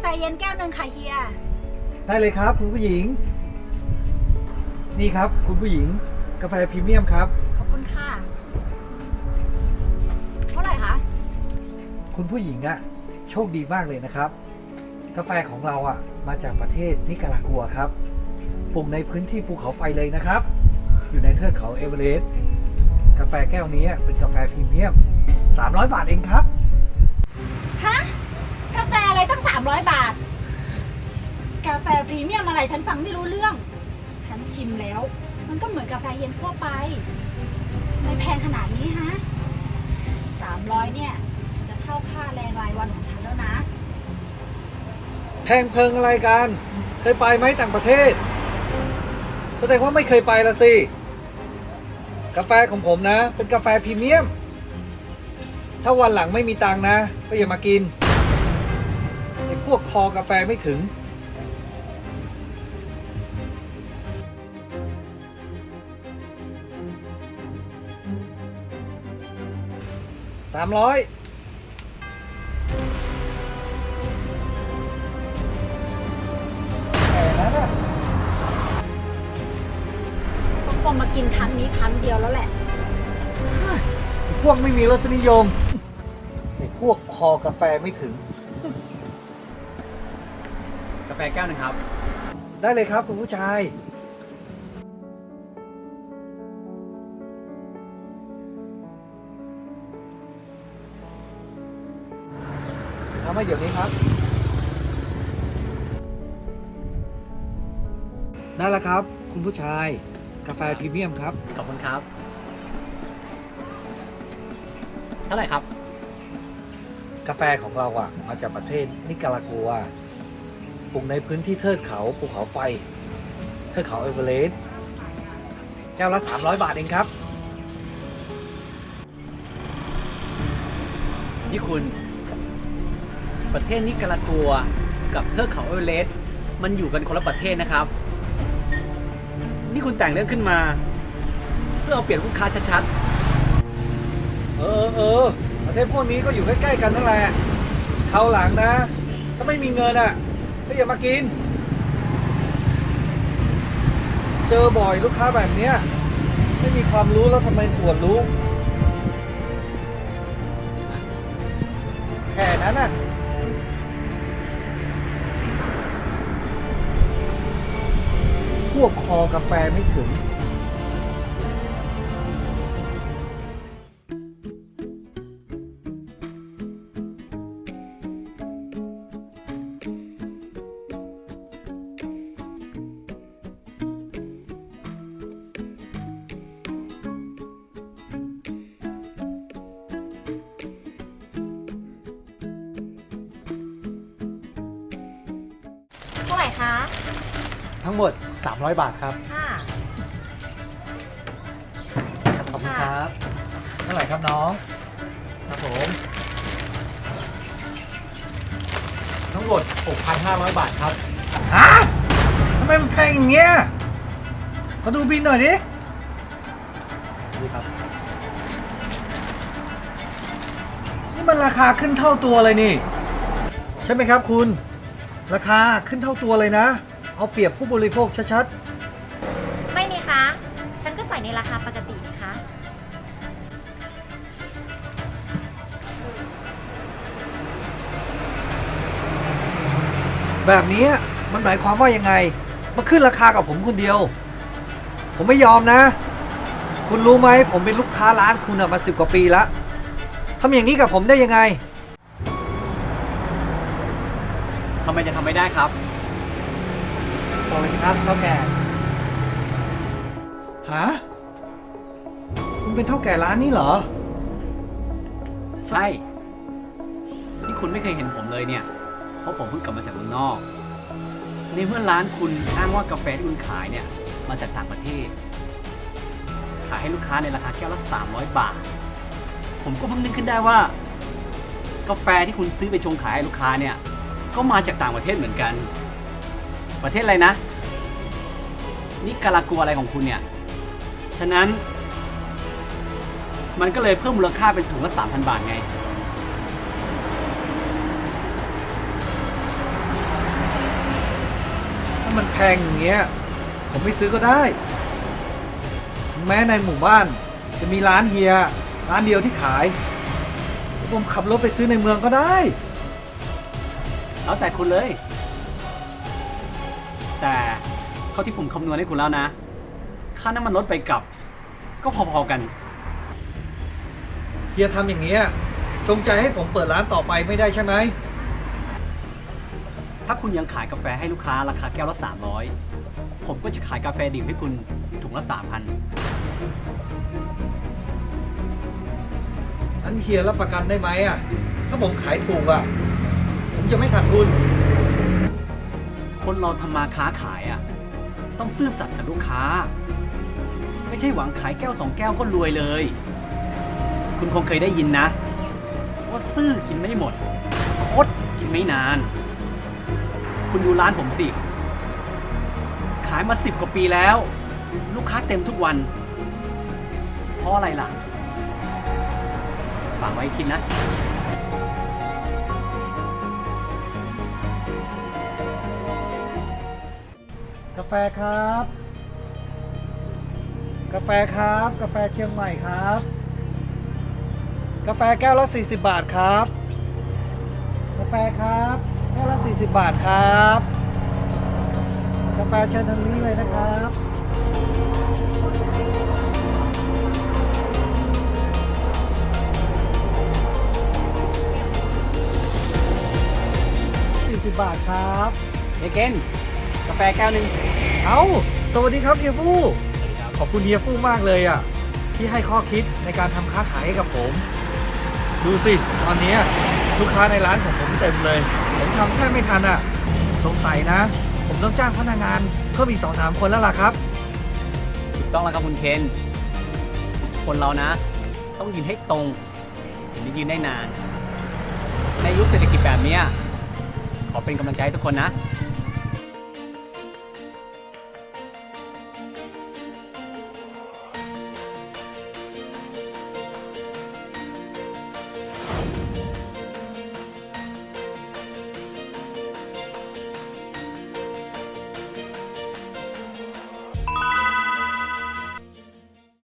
แฟเย็นแก้วหนึ่งค่ะเฮีย ได้เลยครับ คุณผู้หญิง นี่ครับ คุณผู้หญิง กาแฟพรีเมียมครับ ขอบคุณค่ะ เท่าไหร่คะ คุณผู้หญิงอะโชคดีมากเลยนะครับ กาแฟของเราอะมาจากประเทศนิการากัวครับปลูกในพื้นที่ภูเขาไฟเลยนะครับ อยู่ในเทือกเขาเอเวอเรสต์กาแฟแก้วนี้เป็นกาแฟพรีเมียม 300 บาทเองครับ ฮะ กาแฟอะไรตั้ง 300 บาท กาแฟพรีเมียมอะไรฉันฟังไม่รู้เรื่อง ฉันชิมแล้ว มันก็เหมือนกาแฟเย็นทั่วไป ไม่แพงขนาดนี้ฮะ300 เนี่ย จะเท่าค่าแรงรายวันของฉันแล้วนะ แพงเพิงอะไรกัน เคยไปไหมต่างประเทศ แสดงว่าไม่เคยไปละสิ กาแฟของผมนะ เป็นกาแฟพรีเมียม ถ้าวันหลังไม่มีตังค์นะ ก็อย่ามากิน พวกคอกาแฟไม่ถึง สามร้อยแค่นั้นอะต้องคงมากินครั้งนี้ครั้งเดียวแล้วแหละไอ้พวกไม่มีรสนิยมไอ้พวกคอกาแฟไม่ถึงกาแฟแก้วหนึ่งครับ ได้เลยครับคุณผู้ชาย ทำให้เดี๋ยวนี้ครับ ได้แล้วครับ คุณผู้ชาย กาแฟพรีเมียมครับ ขอบคุณครับ เท่าไหร่ครับ กาแฟของเราอะมาจากประเทศนิการากัว ปลูกในพื้นที่เทิดเขาภูเขาไฟ เทิดเขาเอเวอเรสต์แก้วละ 300 บาทเองครับ นี่คุณ ประเทศนิการากัวกับเทือกเขาเอเวอเรสต์มันอยู่กันคนละประเทศนะครับ นี่คุณแต่งเรื่องขึ้นมา เพื่อเอาเปรียบลูกค้าชัดๆ เออเออประเทศพวกนี้ก็อยู่ใกล้ๆกันนั่นแหละคราหลังนะ ถ้าไม่มีเงินอะ ก็อย่ามากิน เจอบ่อยลูกค้าแบบเนี้ยไม่มีความรู้แล้วทำไมปวดรู้ แค่นั้นน่ะพวกคอกาแฟไม่ถึง คะ ทั้งหมด 300 บาทครับค่ะขอบคุณครับเท่าไหร่ครับน้อง ครับผม ทั้งหมด 6,500 บาทครับ ฮะทำไมมันแพงอย่างเงี้ยขอดูบินหน่อยดิๆนี่ครับ นี่มันราคาขึ้นเท่าตัวเลยนี่ ใช่ไหมครับคุณ ราคาขึ้นเท่าตัวเลยนะ เอาเปรียบผู้บริโภคชัดไม่นี่คะ ฉันก็จ่ายในราคาปกตินะคะ ๆ แบบนี้มันหมายความว่ายังไง มาขึ้นราคากับผมคนเดียว ผมไม่ยอมนะ คุณรู้ไหมผมเป็นลูกค้าร้านคุณอะมาสิบกว่าปีแล้วทำอย่างนี้กับผมได้ยังไง ทำไมจะทำไม่ได้ครับ สวัสดีครับเท่าแก่ฮะคุณเป็นเท่าแก่ร้านนี้เหรอ ใช่ที่คุณไม่เคยเห็นผมเลยเนี่ย เพราะผมเพิ่งกลับมาจากเมืองนอก ในเมื่อร้านคุณอ้างว่ากาแฟที่คุณขายเนี่ย มาจากต่างประเทศ ขายให้ลูกค้าในราคาแก้วละ300 บาท ผมก็เพิ่งนึกขึ้นได้ว่า กาแฟที่คุณซื้อไปชงขายให้ลูกค้าเนี่ย ก็มาจากต่างประเทศเหมือนกัน ประเทศอะไรนะนี่การากัวอะไรของคุณเนี่ย ฉะนั้น มันก็เลยเพิ่มมูลค่าเป็นถุงละ3,000 บาทไง ถ้ามันแพงอย่างเงี้ย ผมไม่ซื้อก็ได้ แม้ในหมู่บ้านจะมีร้านเฮีย ร้านเดียวที่ขาย ผมขับรถไปซื้อในเมืองก็ได้ แล้วแต่คุณเลย แต่เท่าที่ผมคำนวณให้คุณแล้วนะ ค่าน้ำมันรถไปกลับ ก็พอๆกัน เฮียทำอย่างเงี้ยจงใจให้ผมเปิดร้านต่อไปไม่ได้ใช่ไหม ถ้าคุณยังขายกาแฟให้ลูกค้าราคาแก้วละ 300 ผมก็จะขายกาแฟดิบให้คุณถุงละ 3,000นั้นเฮียรับประกันได้ไหมอะ ถ้าผมขายถูกอะ ผมจะไม่ขาดทุน คนเราทำมาค้าขายอะ ต้องซื่อสัตย์กับลูกค้า ไม่ใช่หวังขายแก้วสองแก้วก็รวยเลย คุณคงเคยได้ยินนะ ว่าซื่อกินไม่หมด คดกินไม่นาน คุณดูร้านผมสิ ขายมาสิบกว่าปีแล้ว ลูกค้าเต็มทุกวัน เพราะอะไรล่ะ ฝากไว้คิดนะ แฟครับ กาแฟครับ กาแฟเชียงใหม่ครับ กาแฟแก้วละ 40 บาทครับ กาแฟครับ แก้วละ 40 บาทครับ กาแฟเชิญทางนี้เลยนะครับ40บาทครับเอเกนกาแฟแก้วหนึ่ง เอาสวัสดีครับเฮียฟู่ขอบคุณเฮียฟู่มากเลยอะ ที่ให้ข้อคิดในการทำค้าขายให้กับผม ดูสิ ตอนเนี้ยลูกค้าในร้านของผมเต็มเลย ผมทำแค่ไม่ทันอะ สงสัยนะ ผมต้องจ้างพนักงานเพิ่มอีกสองสามคนแล้วล่ะครับ ถูกต้องแล้วครับคุณเคน คนเรานะ ต้องยืนให้ตรง ถึงจะยืนได้นาน ในยุคเศรษฐกิจแบบเนี้ยขอเป็นกำลังใจให้ทุกคนนะค